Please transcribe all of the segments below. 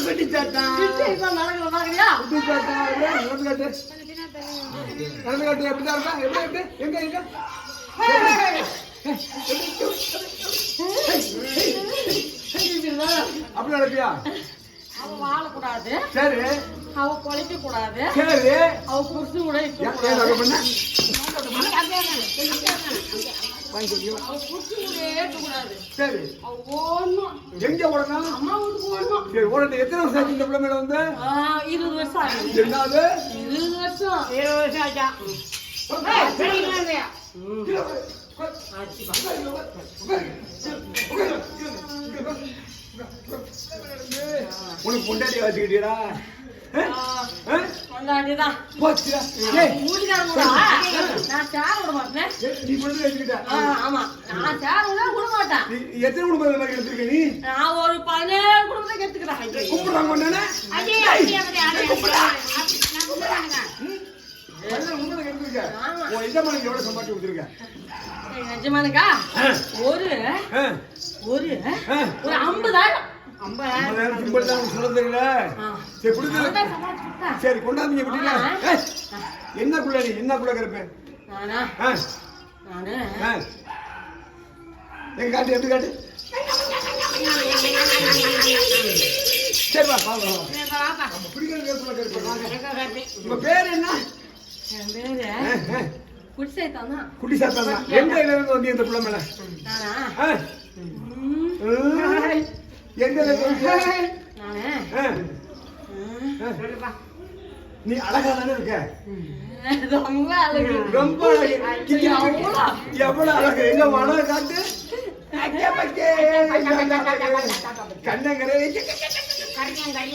பிடி சாட்டான் பிடி சாட்டான் நடந்து காட்டு நடந்து காட்டு எப்படி தான் எங்க எங்க அப்படி நடப்பியா அவன் வாழக்கூடாது சரி அவ பொழைக்க கூடாது சரி அவ புருஷன் கூட இருக்க கூடாது அவ புருஷன் கூட இருக்க கூடாது சரி அவ ஓடணும் எங்க ஓடணும் அம்மா வீட்டுக்கு ஓடணும் சரி ஓடணும் எத்தனை வருஷம் ஆச்சு இந்த பிள்ளை மேல வந்து இருபது வருஷம் ஆகுது என்னது இருபது வருஷம் இருபது ஆச்சா? உனக்கு பொண்டாட்டி வச்சுக்கிட்டீடா எத்தனை குடும்பம் எடுத்துருக்க நீ? நான் ஒரு பதினேழு குடும்பத்தை எடுத்துக்கிறேன் கும்பிடுறாங்க ஒரு ஒரு ஒரு ஐம்பதாயிரம். ஐம்பதாயிரம் சிம்பிள் தான் சொல்ல தெரியல சரி கொடுத்து சரி கொண்டாந்து எப்படின்னா என்ன குள்ள என்ன குள்ள கிடப்பேன் எங்க காட்டு எப்படி காட்டு? சரி வா வா வா பிடிக்கிறது பேர் என்ன? என் பேரு குட்டி எந்த இடம் வந்து இந்த பிள்ளை மேல? எங்க நீ அழகா தானே இருக்க? ரொம்ப அழகு. எவ்வளவு அழகு? எங்க மனம் காட்டு? கண்ணங்களே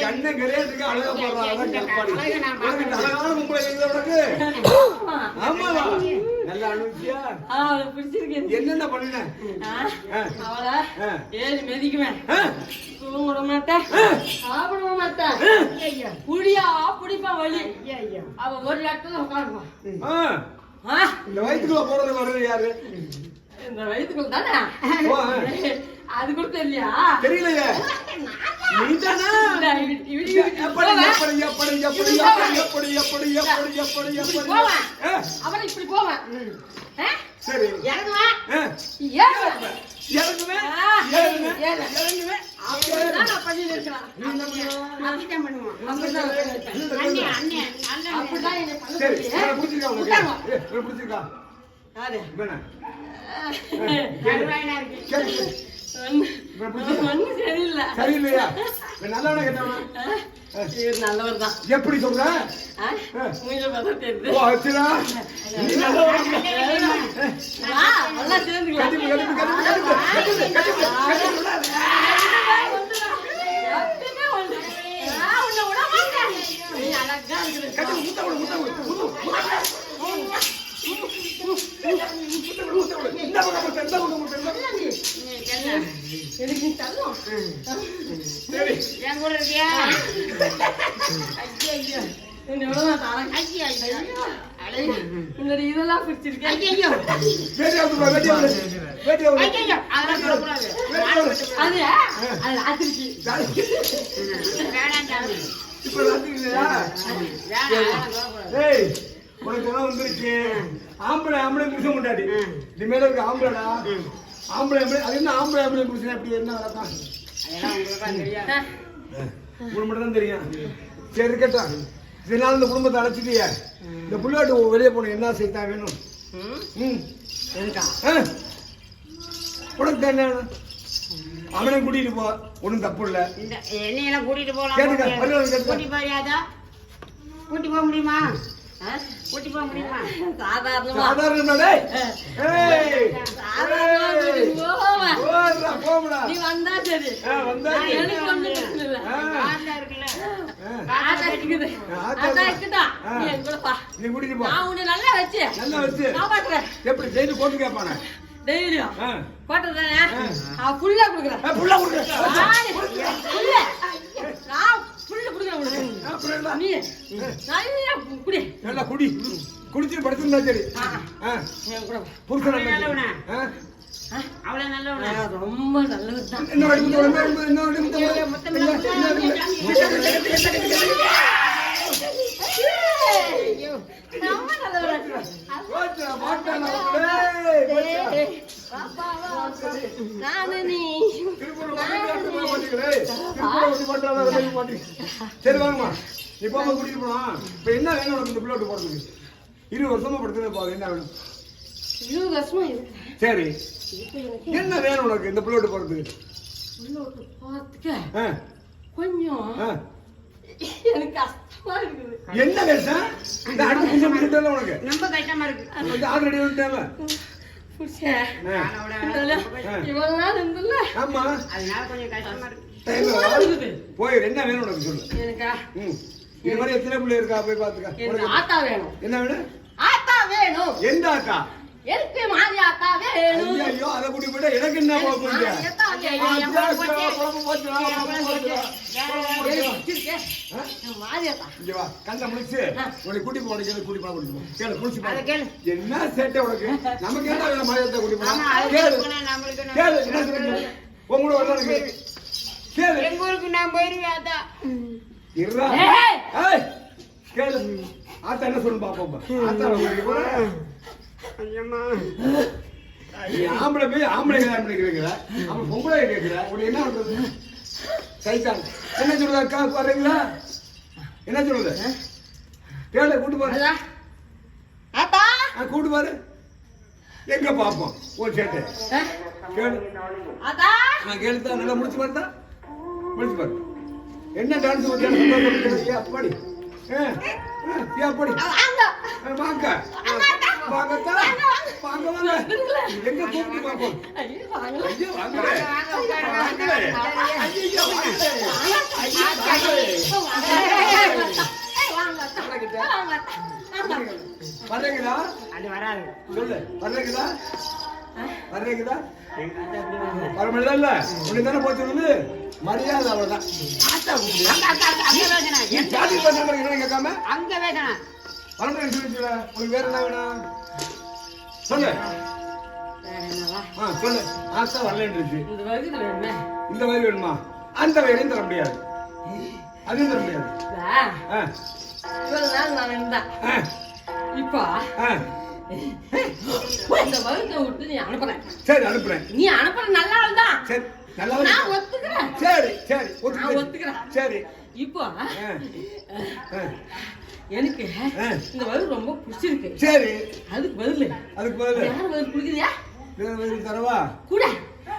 கண்ணங்களே இருக்கு. அழகா போடுறாங்க அழகான மும்பை உனக்கு? ஆமாவா? நல்லா அனுப்பிச்சியா பிடிச்சிருக்கேன் என்னென்ன பண்ணின? அவளா ஏழு மெதிக்குவேன். தூங்கிட மாட்டேன் சாப்பிட மாட்டேன் புடியா புடிப்பா வழி அவ ஒரு இடத்துல உட்காருவான் இந்த வயிற்றுக்குள்ள போறது வர்றது யாரு? வயிற்றுக்குள் தானே? அது கூட தெரியலையா. தெரியலையே அவனை இப்படி போவேன். சரி. இறங்குவேன். ஏறுவேன் இறங்குவேன். அப்படிதான் ஒண்ணும் சரியில்லை. சரியில்லையா? நல்லவனா கெட்டவனா ஆ, இவர் நல்லவர் தான். எப்படி சொல்ற? மூஞ்சில பார்த்தா தெரியுது. ஓ அச்சுடா நீ வா, நல்லா சேர்ந்துக்கலாம். இதெல்லாம் பிடிச்சிருக்கேன் ஐயோ அதெல்லாம் சொல்லக்கூடாது. உனக்கு எல்லாம் வந்துருச்சு. ஆம்பளை ஆம்பளை புருஷ முட்டாடி இனிமேல இருக்கு ஆம்பளைடா. ஆம்பளை ஆம்பளை அது என்ன ஆம்பளை ஆம்பளை புருஷன் அப்படி என்ன வளர்த்தான் உங்களுக்கு மட்டும் தான் தெரியும். சரி இருக்கட்டும். இதனால இந்த குடும்பத்தை அழைச்சிட்டியே. இந்த புள்ளாட்டு வெளியே போன என்ன செய்தான் வேணும்? ம். உனக்கு என்ன? அவனை கூட்டிட்டு போ. ஒன்றும் தப்பு இல்லை. என்னையெல்லாம் கூட்டிட்டு போலாம் கேட்டுக்க, போக முடியாது. பரவாயில்ல, கேட்டுக்க. கூட்டி போறியாதா? கூட்டி போக முடியுமா? கூட்டி போக முடியுமா? சாதாரணமா. சாதாரணமா நீ வந்தா சரி நான் உன்னை எப்படி டெய்லி போட்டு கேட்பானே? டெய்லியும் கோட்டை தானே அவன் புல்லா கொடுக்குறேன் புல்லா கொடுக்குறேன் புல்ல. நான் புல்லு கொடுக்குறேன் உனக்கு. குடி. நல்லா குடி. குளிச்சு படுத்திருந்தா சரி. புருஷன் அவ்வளவு நல்லவனா? ரொம்ப நல்லவன் சரி வாங்கம்மா. இப்போ கூட்டிட்டு போனா இப்ப என்ன வேணும் உனக்கு இந்த பிள்ளை போடுறதுக்கு இருபது வருஷமா படுத்துனே போகுது என்ன வேணும்? இருபது வருஷமா இருக்கு. சரி. என்ன வேணும் உனக்கு? இந்த பிள்ளை போறதுக்கு. கொஞ்சம். எனக்கு கஷ்டமா இருக்குது. என்ன வேஷம் இந்த அடுத்த புதுசு முடிச்சுட்டல உனக்கு? ரொம்ப கஷ்டமா இருக்கு. ஆல்ரெடி வந்துட்டாங்க போய் என்ன வேணும் உனக்கு சொல்லு. எனக்கா? ம். இது மாதிரி எத்தனை பிள்ளை இருக்கா? போய் பாத்துக்க ஆத்தா வேணும். என்ன வேணும்? ஆத்தா வேணும். எந்த அக்கா எனக்கு மாதிரி ஆத்தா வேணும்? ஐயா, அதை கூட்டி போயிட்டா எனக்கு என்ன ஆத்தா ஆத்தா. கண்ணை முடிச்சு. உனக்கு கூட்டி போன கேளு கூட்டி போன கூட்டி போ. கேளு முடிச்சு அதை பாரு கேளு. என்ன சேட்டை உனக்கு? நமக்கு என்ன வேணும் கூட்டி போனா? அது கேளு. கேளு என்ன சொல்றீங்க? உங்க கூட வரலாம் கேளு கேளு எங்க ஊருக்கு நான் போயிருவேன் அதான் இருடா. ஏய்! ஏய். கேளு. ஆத்தா என்ன சொல்லு பாப்போம் ஆத்தா ஐயம்மா நீ ஆம்பளை போய் ஆம்பளை கல்யாணம் பண்ணி கேட்கிற அவன் பொம்பளை கேட்கிற. உனக்கு என்ன பண்றது? சைத்தான் என்ன சொல்றது அக்கா? வர்றீங்களா? என்ன சொல்றது கேளு கூட்டு பாரு. ஆ, கூட்டு பாரு. எங்க பாப்போம் ஒரு சேட்டை? கேளு. ஆத்தா? நான் கேளுதா நல்லா முடிச்சு பாருதா முடிச்சு பாரு. என்ன டான்ஸ் வச்சு அப்படி. அப்படி. வாங்க. வாங்க. வாங்க. வாங்க எங்க கூப்பிட்டு ஐயோ, வாங்க. வாங்க. வர்றீங்களா? அது வராது சொல்லு. வர்றீங்களா? வர்றீங்களா? எங்க அத்தை அப்படி வருது. வர முடியல இல்ல உனக்கு தானே போச்சு வந்து மரியாதை அவ்வளவுதான் ஆத்தா கூப்பிடு அங்க, அங்க, அங்க, ஜாதி என்ன கேட்காம? அங்க வேகணும். வரணும் சொல்லிச்சுல உனக்கு வேற என்ன வேணும்? சொல்லு. சொல்லு. ஆத்தா வரலன்றுச்சு இந்த வேணுமே இந்த மாதிரி வேணுமா? அந்த வேலையும் தர முடியாது. அதையும் தர முடியாது. இவ்வளவு நாள் நான் இருந்தா. ஆ. இப்போ ஆ. இந்த வகுத்தை விட்டு நீ அனுப்புறேன். சரி அனுப்புறேன். நீ அனுப்புற நல்ல ஆள் தான். சரி நல்லா நான். ஒத்துக்கிறேன். சரி சரி நான் ஒத்துக்கிறேன். சரி. இப்போ எனக்கு. இந்த வகுப்பு ரொம்ப பிடிச்சிருக்கு. சரி. அதுக்கு பதில். அதுக்கு பதில். யார் பதில் குடிக்கிறியா? வேற வேறு தரவா? கூட.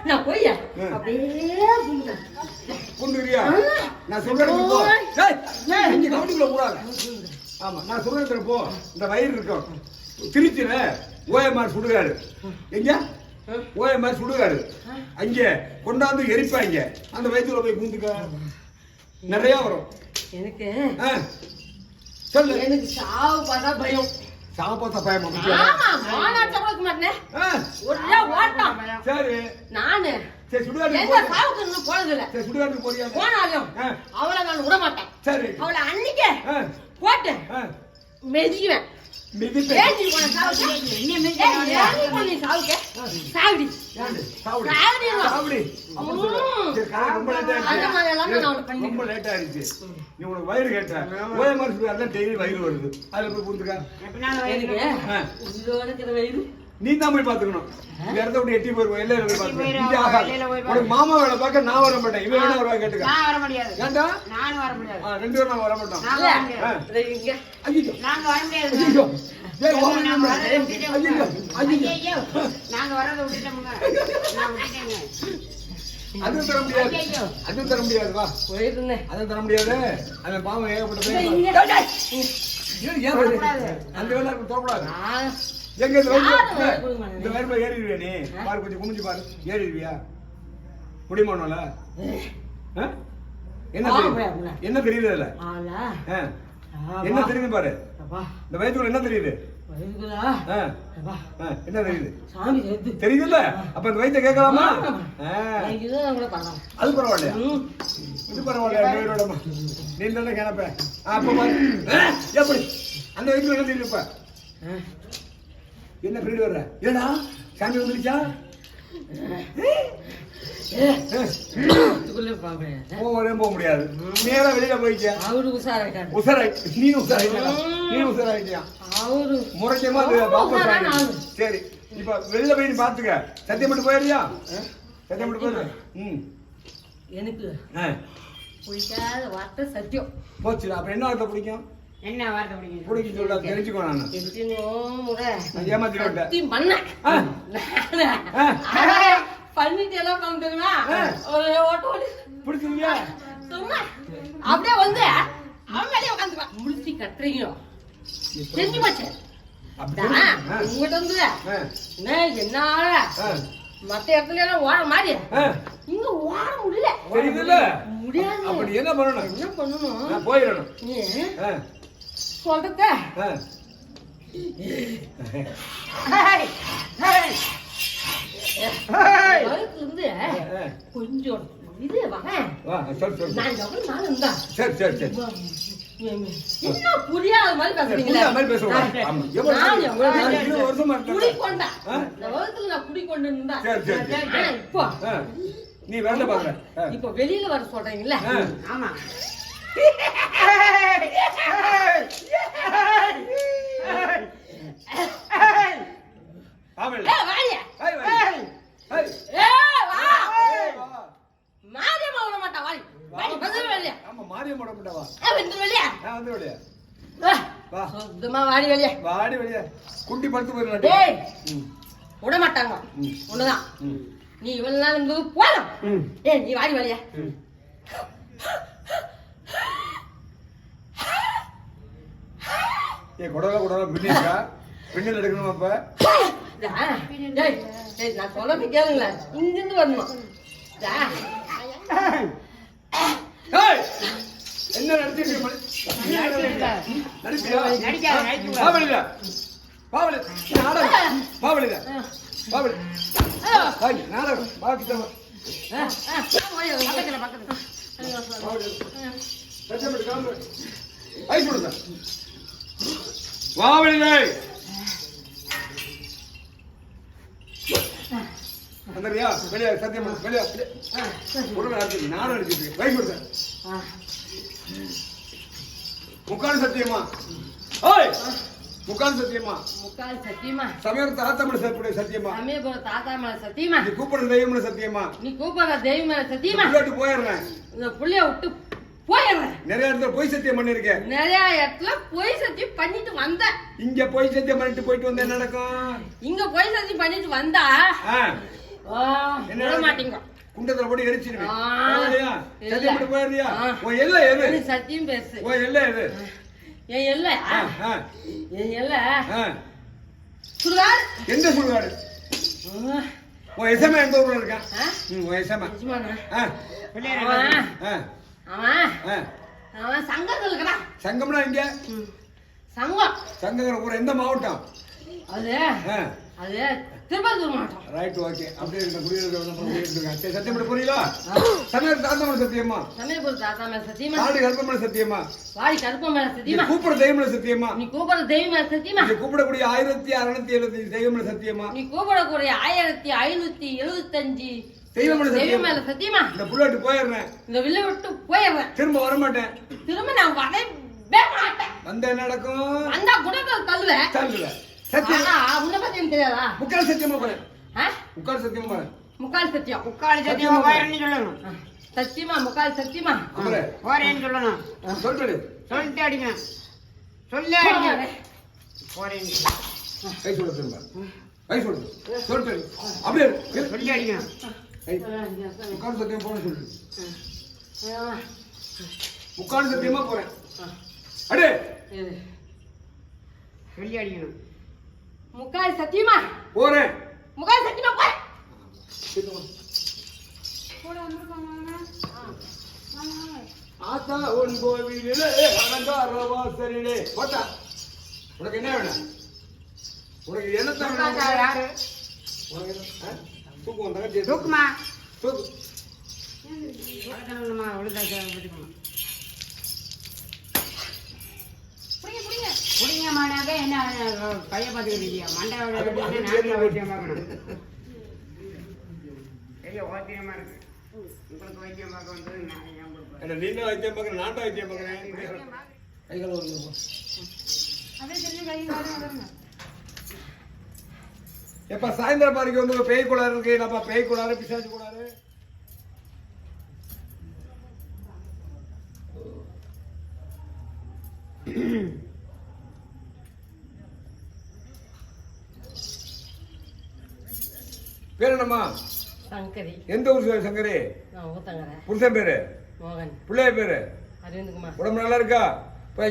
நான் போய். அப்படியே. கொண்டுறியா. நான் சொல்றேன் போ. கவுண்டிக்குள்ள போடாத ஆமா நான் சொல்றேன் போ. இந்த வயிறு இருக்கும் திருச்சியில ஓஎம்ஆர் சுடுகாடு. எங்க? ஓஎம்ஆர் சுடுகாடு. அங்க கொண்டாந்து எரிப்பாங்க. அந்த வயிற்றுல போய் பூந்துக்க. நிறைய வரும். எனக்கு ஆ, சொல்லு. எனக்கு சாவு பார்த்தா பயம். சாப்பாத்த பயமா ஆமா மாநாட்டம் கொடுக்க மாட்டேன். ஆ, ஒரே ஓட்டம். சரி. நானு. சரி எந்த போறியா? சாவுக்கு இன்னும் போனதில்ல. சரி சுடுகாட்டுக்கு போறியா? போனாலும் ஆ. அவளை நான் விட மாட்டேன் சரி. அவளை அன்னைக்கே ஆ, போட்டு ஆ, மெதிக்குவேன். போன என்ன போன சாவுக்கு? சாவடி. ஏண்டு, சாவடி. சாவடிடுவா. சாவடி. அப்படி சொல்லு. சரி, கதை ரொம்ப late ஆயிடுச்சு. அந்த மாதிரி எல்லாம் நான் உனக்கு பண்ணி ரொம்ப லேட் ஆயிடுச்சு நீ உனக்கு வயிறு கேட்ட மாதிரி சொல்லி அதான் டெய்லி வயிறு வருது. அதுல போய் இருக்கிற வயிறு. நீ தான் போய் பாத்துக்கணும் இந்த இடத்த விட்டு எட்டி போயிருவோம் எல்லையில போய் பாத்துக்கணும். உனக்கு மாமா வேலை பார்க்க நான் வர மாட்டேன். இவன் வேணா வருவா கேட்டுக்க. நான் வர முடியாது. ஏன்டா? நானும் வர முடியாது. ரெண்டு பேரும் நான் வர மாட்டோம். ஐயோ நாங்க வர முடியாது. ஐயோ நாங்க. வரதை விட்டுட்டோமுங்க. ஐயோ ஐயோ ஐயையோ, நாங்க வரதை விட்டுட்டோமுங்க. நான் விட்டுட்டேங்க. அதுவும் தர முடியாது. அதுவும் தர முடியாது. வா. போயிருந்தேன். அதுவும் தர முடியாது. அந்த பாவம். ஏன். அந்த வேலை நான் எங்க இந்த வயிறு ஏறிடுவியா நீ? பாரு கொஞ்சம் குமிஞ்சு பாரு. ஏறிடுவியா? முடியுமானோல என்ன ஆமா, தெரியுது. என்ன தெரியுது அதுல. என்ன தெரியுது பாரு. இந்த வயிற்றுக்குள்ள என்ன தெரியுது? என்ன தெரியுது? தெரியுதுல்ல? அப்ப இந்த வயிற்ற கேட்கலாமா? அது பரவாயில்லையா? ம். இது பரவாயில்ல நீ தானே கிளப்ப அப்ப எப்படி? அந்த வயிற்றுல என்ன தெரியுது இப்ப? ஆ. என்ன பிரிடு வர்ற? ஏடா சாமி வந்துருச்சா? போக முடியாது. நேரா வெளியில போயிக்க அவரு உஷாராயிட்டாரு. உசராய் நீ உசராயிட்டியா நீ உசராயிட்டியா அவரு முறைக்கமா வாபஸ். சரி இப்ப வெளியில போய் நீ பாத்துக்க. சத்தியம் மட்டும் போயிடுறியா? சத்தியம் மட்டும் போயிடு. ம். எனக்கு. பிடிக்காத வார்த்தை சத்தியம். போச்சு அப்ப என்ன வார்த்தை பிடிக்கும்? என்ன வார்த்தை பிடிக்கும் பிடிக்கும் சொல்ல தெரிஞ்சுக்கோ நான். எத்தனையோ முறை நான் ஏமாத்தி விட்டேன் சத்தியம் பண்ணேன் ஆ. ஆ. நானு. பண்ணிட்டு எல்லாம் பண்ண தெரியுமா? ஆ. ஒரு ஓட்டு ஓடி பிடிச்சிருக்கியா? சும்மா. அப்படியே வந்து அவன் மேலே முடிச்சு கட்டுறீங்க தெரிஞ்சு போச்சு. உங்ககிட்ட வந்து. என்ன. மத்த இடத்துல எல்லாம் ஓட மாதிரி. இங்க ஓட முடியல. முடியாது. என்ன பண்ணணும்? என்ன பண்ணணும்? போயிடணும். சொல்றத. கொஞ்சம் இது வரேன் வா சொல்லு சொல்லு நான் எவ்வளவு நாள் இருந்தா சரி சரி சரி என்ன புரியாத மாதிரி பேசுறீங்களே புரியாத மாதிரி பேசுவோம். ஆமா. எவ்வளவு நான் நாள்? எவ்வளவு நான் நாள் இருபது வருஷமா இருக்கேன். குடி கொண்டேன் ஆ? இந்த வகுத்துல நான் இருந்தா இப்போ. நீ வேலை பாக்குற. இப்போ வெளியில வர சொல்றீங்கல்ல ஆ. ஆமா குண்டி படுத்து ம், விட மாட்டாங்க. ம், நீ இவ்வளவு நாள் இருந்தது போதும். ஏய் நீ வாடி வெளிய. ஏய், குடலை, குடலை பின்னி இருக்கா? பின்னல் எடுக்கணுமா அப்ப? டா, டேய், டேய், நான் சொல்றது கேளுங்களேன் இங்கிருந்து வரணும் டா, ஏய், என்ன நடத்திட்டு வெளியில. நாடகம். வா இங்க, நாடகம். வா. பக்கத்துல பக்கத்துல. ஐஸ் கொடுங்க. வா வெளியில. வந்துடுறியா? வெளியே, சத்தியம் பண்ணு. வெளியே, உடனே அடிச்சிட்டு, நானும். வயசு கொடுங்க. ஆ. முக்கால் சத்தியமா ஓய் முக்கால் சத்தியமா முக்கால் சத்தியமா சமயம் தாத்தமிழ் சத்திய சத்தியமா சமயபுரம் தாத்தா மேல சத்தியமா நீ கூப்பிடுற தெய்வம்னு சத்தியமா நீ கூப்பிடுற தெய்வ மேல சத்தியமா உள்ளாட்டு போயிடுறேன் இந்த புள்ளைய விட்டு நிறைய இடத்துல பொய் சத்தியம் பண்ணிருக்கேன் நிறைய இடத்துல பொய் சத்தியம் பண்ணிட்டு வந்தேன் இங்க பொய் சத்தியம் பண்ணிட்டு போயிட்டு வந்தா என்ன நடக்கும்? இங்க பொய் சத்தியம் பண்ணிட்டு வந்தா என்ன? மாட்டீங்க. குண்டத்துல போட்டு எரிச்சிருவேன். சத்தியம் பண்ணி போயிடுறியா. உன் எல்லை எது? சத்தியம் பேசு. உன் எல்லை எது? என் எல்லை? என் எல்லை. சுடுகாடு. எந்த சுடுகாடு? உன் எசமா எந்த ஊர்ல இருக்கான் உன் எசமா அவன் சங்கத்தில் இருக்கிறான் சங்கம்னா இங்க. சங்கம். சங்கங்கிற ஊர் எந்த மாவட்டம்? அது அது திருப்பத்தூர் மாவட்டம். ரைட் ஓகே அப்படியே இருக்க குடியிருக்க சரி சத்தியம் புரியல? சமயம் தாத்தமன சத்தியமா சமயபுரம் தாத்தா மேல சத்தியமா வாடி கருப்பம் மேல நீ சத்தியமா கூப்பிடுற தெய்வமன சத்தியமா நீ கூப்பிடுற தெய்வம் மேல சத்தியமா நீ கூப்பிடக்கூடிய ஆயிரத்தி அறுநூத்தி எழுபத்தி தெய்வமன சத்தியமா நீ கூப்பிடக்கூடிய ஆயிரத்தி ஐநூத்தி எழுபத்தஞ்சு தெய்வம் மேல சத்தியமா? இந்த புள்ளாட்டு போயிடுறேன். இந்த வில்ல விட்டு போயிடுறேன். திரும்ப வர மாட்டேன் திரும்ப நான் வரவே மாட்டேன். வந்த நடக்கும்? வந்தா குடத்தில் தள்ளுவேன். தள்ளுல சத்தியம். ஆனா, உன்னை பத்தி எனக்கு தெரியாதா? முக்கால் சத்தியமா போறேன்? முக்கால் சத்தியமா போறேன் முக்கால் சத்தியம். முக்கால் சத்தியமா போறேன்னு சொல்லணும். சத்தியமா முக்கால் சத்தியமா? போறேன்னு சொல்லணும். சொல்லிட்டு சொல்லிட்டு அடிங்க. சொல்லி அடிங்க. போறேன்னு கை சொல்ல திரும்ப. கை சொல்லு சொல்லிட்டு அப்படியே. சொல்லி அடிங்க. முக்கால் சத்தியம் போன சொல்லு. முக்கால் சத்தியமா போறேன். அடே! சொல்லி அடிக்கணும் முக்கால் சத்தியமா? போறேன். முக்கால் சத்தியமா போய் ஆத்தா உன் கோவிலே அலங்கார வாசலிலே. போட்டா உனக்கு என்ன வேணும்? உனக்கு என்னத்தான் வேணும் யாரு? உனக்கு என்ன? ஆ? தூக்கு தூக்கு தூக்குமா? தூக்கு. வளர்க்கணுமா ஒழுங்கா பிடிக்கணும் புடிங்க மாடாக என்ன பைய பார்த்துக்கிட்டு இருக்கியா? மண்டை நாட்டில் வைத்தியம் பார்க்கணும். பெரிய ஓத்தியமா இருக்கு. உங்களுக்கு வைத்தியம் பார்க்க வந்தது நான் ஏன் கொடுப்பேன்? என்ன நீ தான் வைத்தியம் பார்க்குறேன் நான் தான் வைத்தியம் பார்க்குறேன் கைகளை வந்து போ. அப்படியே திரும்பி கை காலம் வந்துருங்க எப்ப சாயந்தரம் பாருங்க வந்து பேய் குளாறு இருக்கு? நம்ம பேய் குளாறு பிசாசு குளாறு? பேர் என்னம்மா? சங்கரி. எந்த ஊர் சங்கரி? புருஷன் பேரு? மோகன். பிள்ளைய பேரு? அரவிந்த்குமார். உடம்பு நல்லா இருக்கா? இப்போ